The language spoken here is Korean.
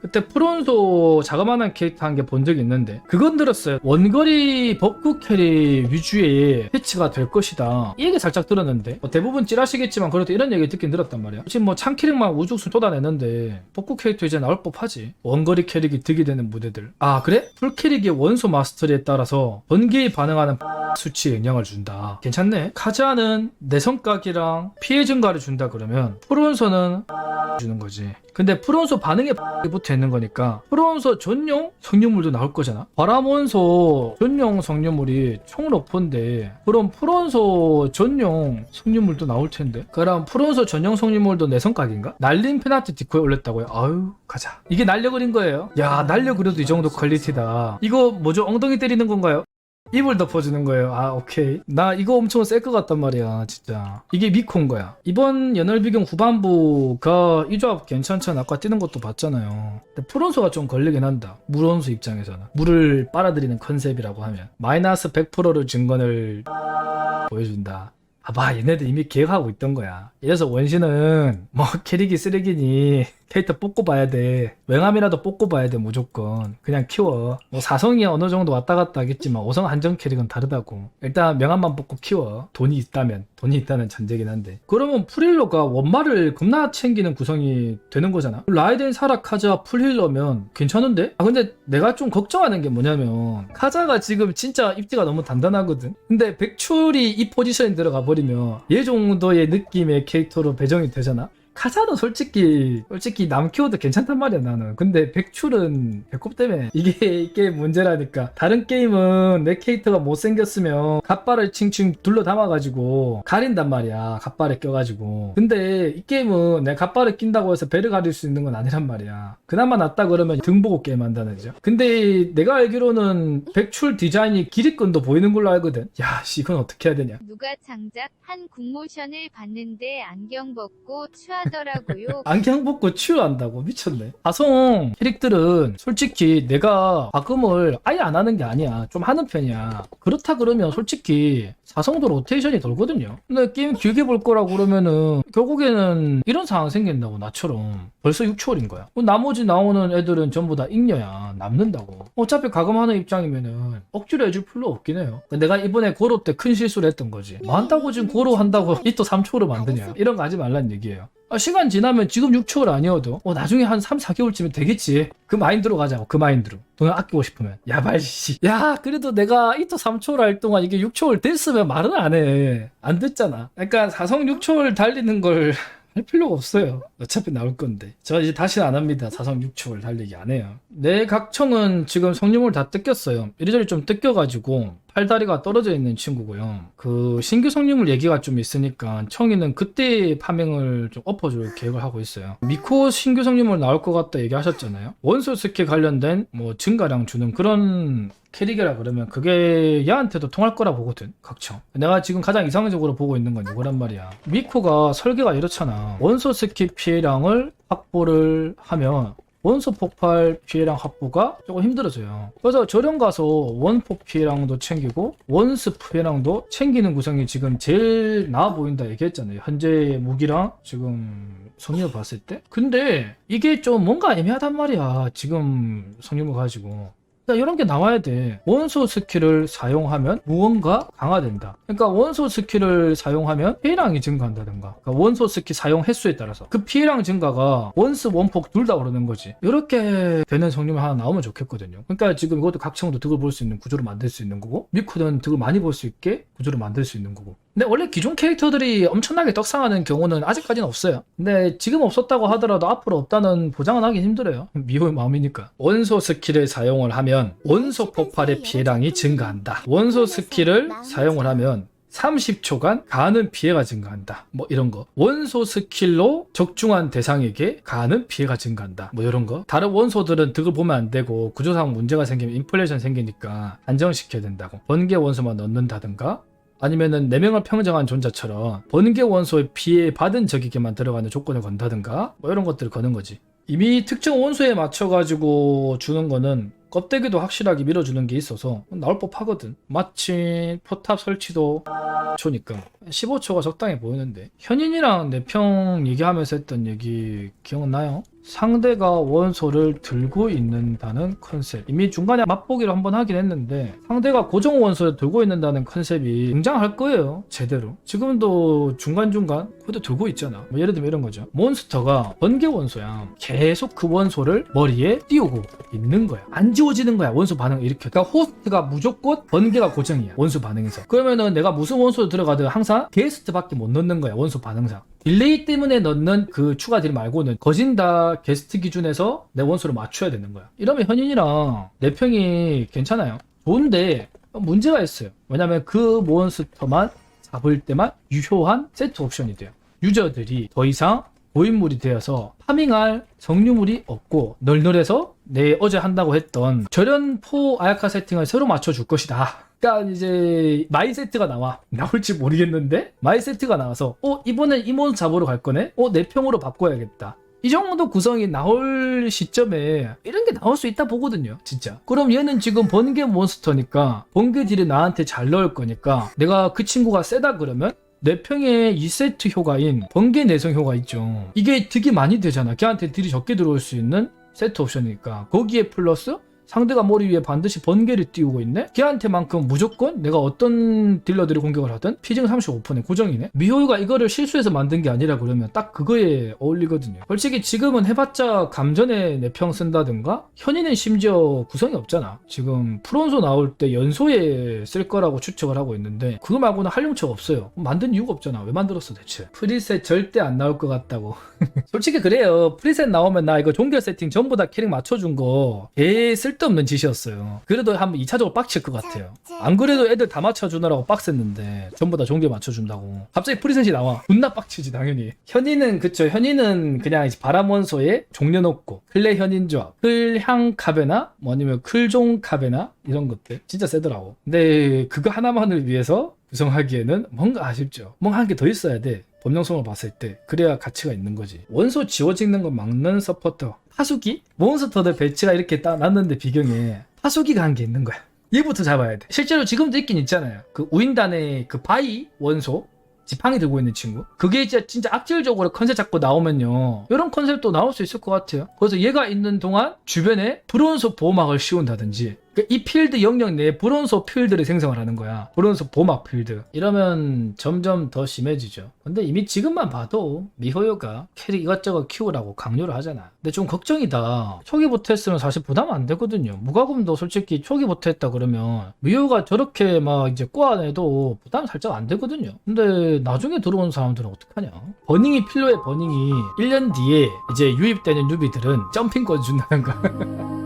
그때 프론소 자그마한 캐릭터 한 개 본 적이 있는데 그건 들었어요. 원거리 벚구 캐리 위주의 패치가 될 것이다. 이 얘기 살짝 들었는데 뭐 대부분 찌라시겠지만 그래도 이런 얘기 듣긴 들었단 말이야. 지금 뭐 창캐릭만 우죽순 쏟아내는데 벚구 캐릭터 이제 나올 법하지. 원거리 캐릭이 득이 되는 무대들. 아 그래? 풀캐릭의 원소 마스터리에 따라서 번개에 반응하는 수치에 영향을 준다. 괜찮네. 카자는 내성각이랑 피해 증가를 준다 그러면 프론소는 주는 거지. 근데 프론소 반응에 붙어 있는 거니까 프론소 전용 석류물도 나올 거잖아. 바람원소 전용 석류물이 총 높은데 그럼 프론소 전용 석류물도 나올 텐데. 그럼 프론소 전용 석류물도 내 성각인가? 날린 페나트 디코에 올렸다고요. 아유 가자. 이게 날려 그린 거예요. 야 날려 그려도 이 정도 퀄리티다. 이거 뭐죠? 엉덩이 때리는 건가요? 입을 덮어주는 거예요. 아, 오케이. 나 이거 엄청 셀 것 같단 말이야, 진짜. 이게 미코인 거야. 이번 연월비경 후반부가 이 조합 괜찮잖아. 아까 뛰는 것도 봤잖아요. 근데 프론소가 좀 걸리긴 한다. 물원소 입장에서는. 물을 빨아들이는 컨셉이라고 하면. 마이너스 100%를 증건을 보여준다. 아봐, 얘네들 이미 계획하고 있던 거야. 이래서 원신은 뭐 캐릭이 쓰레기니 캐릭터 뽑고 봐야 돼. 맹함이라도 뽑고 봐야 돼, 무조건. 그냥 키워. 뭐 사성이 어느 정도 왔다 갔다 하겠지만 5성 한정 캐릭은 다르다고. 일단 명함만 뽑고 키워. 돈이 있다면. 돈이 있다는 전제긴 한데. 그러면 풀힐러가 원말을 겁나 챙기는 구성이 되는 거잖아. 라이덴 사라 카자 풀힐러면 괜찮은데? 아 근데 내가 좀 걱정하는 게 뭐냐면 카자가 지금 진짜 입지가 너무 단단하거든. 근데 백출이 이 포지션에 들어가 버리면 얘 정도의 느낌의 캐릭터로 배정이 되잖아. 카자는 솔직히 솔직히 남 키워도 괜찮단 말이야 나는. 근데 백출은 배꼽 때문에. 이게 이게 문제라니까. 다른 게임은 내 캐릭터가 못생겼으면 갓발을 칭칭 둘러 담아가지고 가린단 말이야 갓발에 껴가지고. 근데 이 게임은 내 갓발을 낀다고 해서 배를 가릴 수 있는 건 아니란 말이야. 그나마 낫다 그러면 등 보고 게임 한다는 거죠. 근데 내가 알기로는 백출 디자인이 길이끈도 보이는 걸로 알거든. 야씨 이건 어떻게 해야 되냐. 누가 장작 한 국모션을 봤는데 안경 벗고 취하 더라고요. 안경 벗고 치유한다고 미쳤네. 아성 캐릭들은 솔직히 내가 과금을 아예 안 하는 게 아니야. 좀 하는 편이야. 그렇다 그러면 솔직히 사성도 로테이션이 돌거든요. 근데 게임 길게 볼 거라고 그러면은 결국에는 이런 상황 생긴다고 나처럼 벌써 6초월인 거야. 뭐 나머지 나오는 애들은 전부 다 잉여야 남는다고. 어차피 과금하는 입장이면은 억지로 해줄 필요 없긴 해요. 내가 이번에 고로 때 큰 실수를 했던 거지. 뭐 한다고 지금 고로 한다고 이 또 3초로 만드냐. 이런 거 하지 말란 얘기예요. 아, 시간 지나면 지금 6초월 아니어도 어, 나중에 한 3, 4개월쯤에 되겠지. 그 마인드로 가자고. 그 마인드로. 돈을 아끼고 싶으면. 야, 말씨. 야, 그래도 내가 이토 3초월 할 동안 이게 6초월 됐으면 말은 안 해. 안 됐잖아. 그러니까 사성 6초월 달리는 걸 할 필요가 없어요. 어차피 나올 건데. 저 이제 다시는 안 합니다. 사성 6초월 달리기 안 해요. 내 각청은 지금 성룡을 다 뜯겼어요. 이리저리 좀 뜯겨가지고 팔다리가 떨어져 있는 친구고요. 그 신규 성룡물 얘기가 좀 있으니까 청이는 그때 파밍을 좀 엎어줄 계획을 하고 있어요. 미코 신규 성룡물 나올 것 같다 얘기하셨잖아요. 원소 스킬 관련된 뭐 증가량 주는 그런 캐릭이라 그러면 그게 얘한테도 통할 거라 보거든 각청 내가 지금 가장 이상적으로 보고 있는 건 이거란 말이야 미코가 설계가 이렇잖아 원소 스킬 피해량을 확보를 하면 원소 폭발 피해량 확보가 조금 힘들어져요. 그래서 저렴 가서 원폭 피해량도 챙기고 원스 피해량도 챙기는 구성이 지금 제일 나아 보인다 얘기했잖아요. 현재 무기랑 지금 성능을 봤을 때. 근데 이게 좀 뭔가 애매하단 말이야. 지금 성능을 가지고. 이런 게 나와야 돼. 원소 스킬을 사용하면 무언가 강화된다. 그러니까 원소 스킬을 사용하면 피해량이 증가한다든가. 그러니까 원소 스킬 사용 횟수에 따라서 그 피해량 증가가 원스 원폭 둘 다 오르는 거지. 이렇게 되는 성능이 하나 나오면 좋겠거든요. 그러니까 지금 이것도 각청도 득을 볼 수 있는 구조로 만들 수 있는 거고 미코는 득을 많이 볼 수 있게 구조를 만들 수 있는 거고. 근데 원래 기존 캐릭터들이 엄청나게 떡상하는 경우는 아직까지는 없어요. 근데 지금 없었다고 하더라도 앞으로 없다는 보장은 하기 힘들어요. 미호의 마음이니까. 원소 스킬을 사용을 하면 원소 폭발의 피해량이 증가한다. 원소 스킬을 사용을 하면 30초간 가하는 피해가 증가한다. 뭐 이런 거. 원소 스킬로 적중한 대상에게 가하는 피해가 증가한다. 뭐 이런 거. 다른 원소들은 득을 보면 안 되고 구조상 문제가 생기면 인플레이션 생기니까 안정시켜야 된다고. 번개 원소만 넣는다든가 아니면은 4명을 평정한 존재처럼 번개 원소의 피해 받은 적에게만 들어가는 조건을 건다든가 뭐 이런 것들을 거는 거지. 이미 특정 원소에 맞춰가지고 주는 거는 껍데기도 확실하게 밀어주는 게 있어서 나올 법하거든. 마침 포탑 설치도 초니까 15초가 적당해 보이는데 현인이랑 내평 얘기하면서 했던 얘기 기억나요? 상대가 원소를 들고 있는다는 컨셉. 이미 중간에 맛보기를 한번 하긴 했는데 상대가 고정 원소를 들고 있는다는 컨셉이 등장할 거예요. 제대로. 지금도 중간중간 그래도 들고 있잖아. 뭐 예를 들면 이런 거죠. 몬스터가 번개 원소야. 계속 그 원소를 머리에 띄우고 있는 거야. 안 지워지는 거야. 원소 반응 이렇게. 그러니까 호스트가 무조건 번개가 고정이야. 원소 반응에서. 그러면은 내가 무슨 원소를 들어가든 항상 게스트밖에 못 넣는 거야. 원소 반응상. 딜레이 때문에 넣는 그 추가 딜 말고는 거진 다 게스트 기준에서 내 원소를 맞춰야 되는 거야. 이러면 현인이랑 내 평이 괜찮아요. 좋은데 문제가 있어요. 왜냐면 그 몬스터만 잡을 때만 유효한 세트 옵션이 돼요. 유저들이 더 이상 고인물이 되어서 파밍할 정류물이 없고 널널해서 내 어제 한다고 했던 절연포 아야카 세팅을 새로 맞춰줄 것이다. 그러니까 이제 마이 세트가 나와. 나올지 모르겠는데 마이 세트가 나와서 어 이번엔 이몬 잡으러 갈 거네? 어내 평으로 바꿔야겠다. 이 정도 구성이 나올 시점에 이런 게 나올 수 있다 보거든요 진짜. 그럼 얘는 지금 번개 몬스터니까 번개 딜이 나한테 잘 넣을 거니까 내가 그 친구가 세다 그러면 내 평에 2세트 효과인 번개 내성 효과 있죠. 이게 득이 많이 되잖아. 걔한테 딜이 적게 들어올 수 있는 세트 옵션이니까. 거기에 플러스 상대가 머리 위에 반드시 번개를 띄우고 있네? 걔한테만큼 무조건 내가 어떤 딜러들이 공격을 하든 피징 35%네 고정이네? 미호유가 이거를 실수해서 만든 게 아니라 그러면 딱 그거에 어울리거든요. 솔직히 지금은 해봤자 감전에 내평 쓴다든가? 현이는 심지어 구성이 없잖아. 지금 프론소 나올 때 연소에 쓸 거라고 추측을 하고 있는데 그거 말고는 활용처가 없어요. 만든 이유가 없잖아. 왜 만들었어 대체? 프리셋 절대 안 나올 것 같다고. 솔직히 그래요. 프리셋 나오면 나 이거 종결 세팅 전부 다 캐릭 맞춰준 거, 개쓸 데없는 짓이었어요. 그래도 한번 2차적으로 빡칠 것 같아요. 안 그래도 애들 다 맞춰주느라고 빡셌는데, 전부 다 종결 맞춰준다고. 갑자기 프리셋이 나와. 존나 빡치지, 당연히. 현이는, 그쵸. 현이는 그냥 이제 바람원소에 종려 놓고, 클레 현인 조합, 클향 카베나, 뭐 아니면 클종 카베나, 이런 것들. 진짜 세더라고. 근데 그거 하나만을 위해서 구성하기에는 뭔가 아쉽죠. 뭔가 한개더 있어야 돼. 범용성을 봤을 때 그래야 가치가 있는 거지. 원소 지워 찍는 거 막는 서포터. 파수기? 몬스터들 배치가 이렇게 딱 났는데 비경에 파수기가 한 게 있는 거야. 얘부터 잡아야 돼. 실제로 지금도 있긴 있잖아요. 그 우인단의 그 바이 원소? 지팡이 들고 있는 친구? 그게 진짜, 진짜 악질적으로 컨셉 잡고 나오면요. 이런 컨셉도 나올 수 있을 것 같아요. 그래서 얘가 있는 동안 주변에 브론소 보호막을 씌운다든지 이 필드 영역 내에 브론소 필드를 생성을 하는 거야. 브론소 보호막 필드. 이러면 점점 더 심해지죠. 근데 이미 지금만 봐도 미호요가 캐릭 이것저것 키우라고 강요를 하잖아. 근데 좀 걱정이다. 초기부터 했으면 사실 부담 안 되거든요. 무과금도 솔직히 초기부터 했다 그러면 미호가 저렇게 막 이제 꼬아내도 부담 살짝 안 되거든요. 근데 나중에 들어온 사람들은 어떡하냐? 버닝이 필요해 버닝이. 1년 뒤에 이제 유입되는 뉴비들은 점핑권 준다는 거